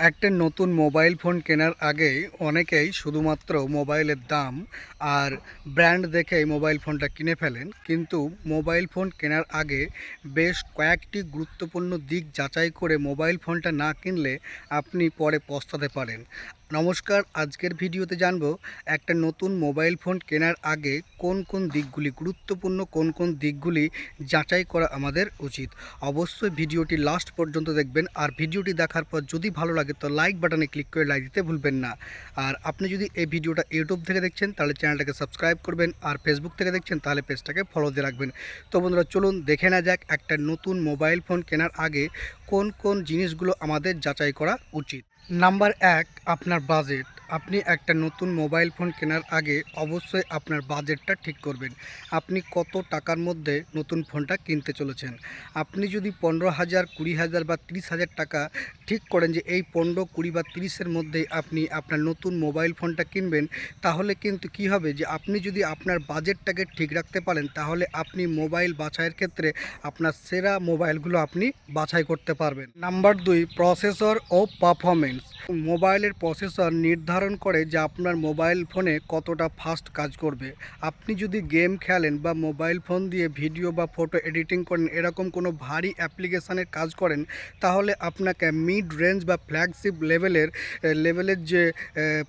একটা নতুন mobile phone কেনার আগে অনেকেই শুধুমাত্র মোবাইলের দাম আর ব্র্যান্ড দেখেই মোবাইল ফোনটা কিনে ফেলেন। কিন্তু মোবাইল ফোন কেনার আগে বেশ কয়েকটি গুরুত্বপূর্ণ দিক যাচাই করে মোবাইল ফোনটা না কিনলে আপনি পরে পস্তাতে পারেন। নমস্কার, আজকের ভিডিওতে জানব একটা নতুন মোবাইল ফোন কেনার আগে কোন কোন দিকগুলি গুরুত্বপূর্ণ, কোন কোন দিকগুলি যাচাই করা আমাদের উচিত। অবশ্যই ভিডিওটি লাস্ট পর্যন্ত দেখবেন, আর ভিডিওটি দেখার পর যদি ভালো লাগে তো লাইক বাটনে ক্লিক করে লাইক দিতে ভুলবেন না। আর আপনি যদি এই ভিডিওটা ইউটিউব থেকে দেখছেন, তাহলে চ্যানেলটাকে সাবস্ক্রাইব করবেন, আর ফেসবুক থেকে দেখছেন, তাহলে পেজটাকে ফলো দিয়ে রাখবেন। তো বন্ধুরা, চলুন দেখে না যাক একটা নতুন মোবাইল ফোন কেনার আগে কোন কোন জিনিসগুলো আমাদের যাচাই করা উচিত। নাম্বার এক আপনার বাজেট আপনি একটা নতুন মোবাইল ফোন কেনার আগে অবশ্যই আপনার বাজেটটা ঠিক করবেন। আপনি কত টাকার মধ্যে নতুন ফোনটা কিনতে চলেছেন? আপনি যদি পনেরো হাজার, কুড়ি হাজার বা তিরিশ হাজার টাকা ঠিক করেন যে এই পনেরো, কুড়ি বা তিরিশের মধ্যেই আপনি আপনার নতুন মোবাইল ফোনটা কিনবেন, তাহলে কিন্তু কি হবে যে আপনি যদি আপনার বাজেটটাকে ঠিক রাখতে পারেন, তাহলে আপনি মোবাইল বাছাইয়ের ক্ষেত্রে আপনার সেরা মোবাইলগুলো আপনি বাছাই করতে পারবেন। নাম্বার দুই, প্রসেসর ও পারফরমেন্স মোবাইলের প্রসেসর নির্ধারণ করে যে আপনার মোবাইল ফোনে কতটা ফাস্ট কাজ করবে। আপনি যদি গেম খেলেন বা মোবাইল ফোন দিয়ে ভিডিও বা ফটো এডিটিং করেন, এরকম কোনো ভারী অ্যাপ্লিকেশানের কাজ করেন, তাহলে আপনাকে মিড রেঞ্জ বা ফ্ল্যাগশিপ লেভেলের লেভেলের যে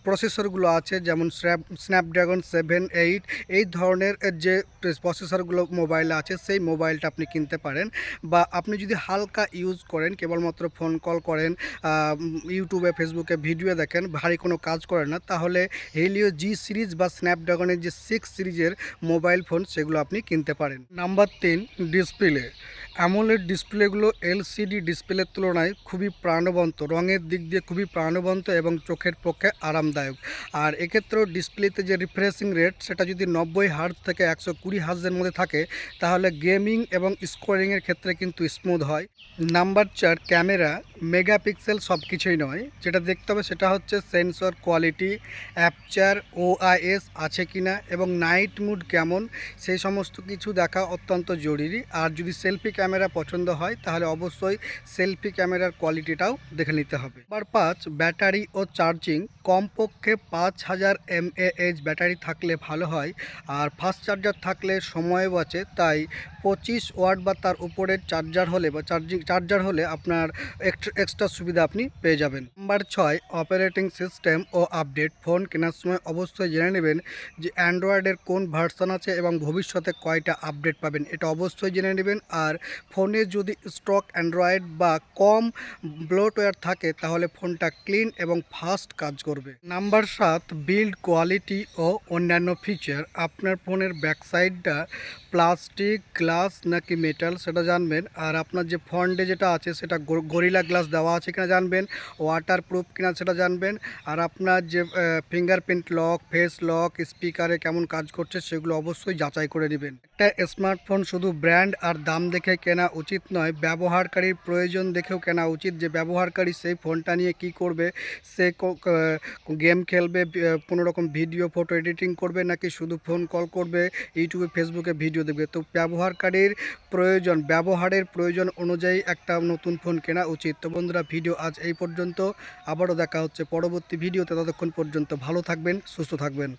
প্রসেসরগুলো আছে, যেমন স্ন্যাপ, স্ন্যাপড্রাগন সেভেন, এইট, এই ধরনের যে প্রসেসরগুলো মোবাইলে আছে, সেই মোবাইলটা আপনি কিনতে পারেন। বা আপনি যদি হালকা ইউজ করেন, কেবলমাত্র ফোন কল করেন ইউটিউবে, ফেসবুকে ভিডিও দেখেন, ভারী কোনো কাজ করেন না, তাহলে হেলিও জি সিরিজ বা স্ন্যাপড্রাগনের যে সিক্স সিরিজের মোবাইল ফোন সেগুলো আপনি কিনতে পারেন। নাম্বার তিন ডিসপ্লে অ্যামোলেড ডিসপ্লেগুলো এলসিডি ডিসপ্লের তুলনায় খুবই প্রাণবন্ত, রঙের দিক দিয়ে খুবই প্রাণবন্ত এবং চোখের পক্ষে আরামদায়ক। আর এক্ষেত্রেও ডিসপ্লেতে যে রিফ্রেশিং রেট সেটা যদি নব্বই হার্জ থেকে একশো কুড়ি হার্জের মধ্যে থাকে, তাহলে গেমিং এবং স্কোরিংয়ের ক্ষেত্রে কিন্তু স্মুথ হয়। নাম্বার চার ক্যামেরা মেগাপিক্সেল সব কিছুই নয়। যেটা দেখতে হবে সেটা হচ্ছে সেন্সর কোয়ালিটি অ্যাপচার ওআইএস আছে কিনা এবং নাইট মুড কেমন, সেই সমস্ত কিছু দেখা অত্যন্ত জরুরি। আর যদি সেলফি ক্যামেরা পছন্দ হয়, তাহলে অবশ্যই সেলফি ক্যামেরার কোয়ালিটিটাও দেখে নিতে হবে। নাম্বার পাঁচ, ব্যাটারি ও চার্জিং। কমপক্ষে পাঁচ হাজার এমএএইচ ব্যাটারি থাকলে ভালো হয়, আর ফাস্ট চার্জার থাকলে সময় বাঁচে, তাই পঁচিশ ওয়াট বা তার উপরের চার্জার হলে বা চার্জিং, চার্জার হলে আপনার এক্সট্রা সুবিধা আপনি পেয়ে যাবেন। নাম্বার ছয়, অপারেটিং সিস্টেম ও আপডেট। ফোন কেনার সময় অবশ্যই জেনে নেবেন যে অ্যান্ড্রয়েডের কোন ভার্সন আছে এবং ভবিষ্যতে কয়টা আপডেট পাবেন, এটা অবশ্যই জেনে নেবেন। আর ফোনে যদি স্টক অ্যান্ড্রয়েড বা কম ব্লোটওয়্যার থাকে, তাহলে ফোনটা ক্লিন এবং ফাস্ট কাজ করবে। নাম্বার সাত, বিল্ড কোয়ালিটি ও অন্যান্য ফিচার। আপনার ফোনের ব্যাক সাইডটা প্লাস্টিক, গ্লাস নাকি মেটাল সেটা জানবেন। আর আপনার যে ফন্ডে যেটা আছে, সেটা গরিলা গ্লাস দেওয়া আছে কিনা জানবেন। ওয়াটার প্রুফ কিনা সেটা জানবেন। আর আপনার যে ফিঙ্গারপ্রিন্ট লক, ফেস লক, স্পিকারে কেমন কাজ করছে, সেগুলো অবশ্যই যাচাই করে নেবেন। একটা স্মার্টফোন শুধু ব্র্যান্ড আর দাম দেখে কেনা উচিত নয়। ব্যবহারকারীর প্রয়োজন দেখেও কেনা উচিত যে ব্যবহারকারী সেই ফোনটা নিয়ে কি করবে, সে গেম খেলবে কোনো রকম ভিডিও, ফটো এডিটিং করবে নাকি শুধু ফোন কল করবে, ইউটিউবে, ফেসবুকে ভিডিও দেখবে। তো ব্যবহারকারীর প্রয়োজন, ব্যবহারের প্রয়োজন অনুযায়ী একটা নতুন ফোন কেনা উচিত। তো বন্ধুরা, ভিডিও আজ এই পর্যন্ত। আবারও দেখা হচ্ছে পরবর্তী ভিডিওতে। ততক্ষণ পর্যন্ত ভালো থাকবেন, সুস্থ থাকবেন।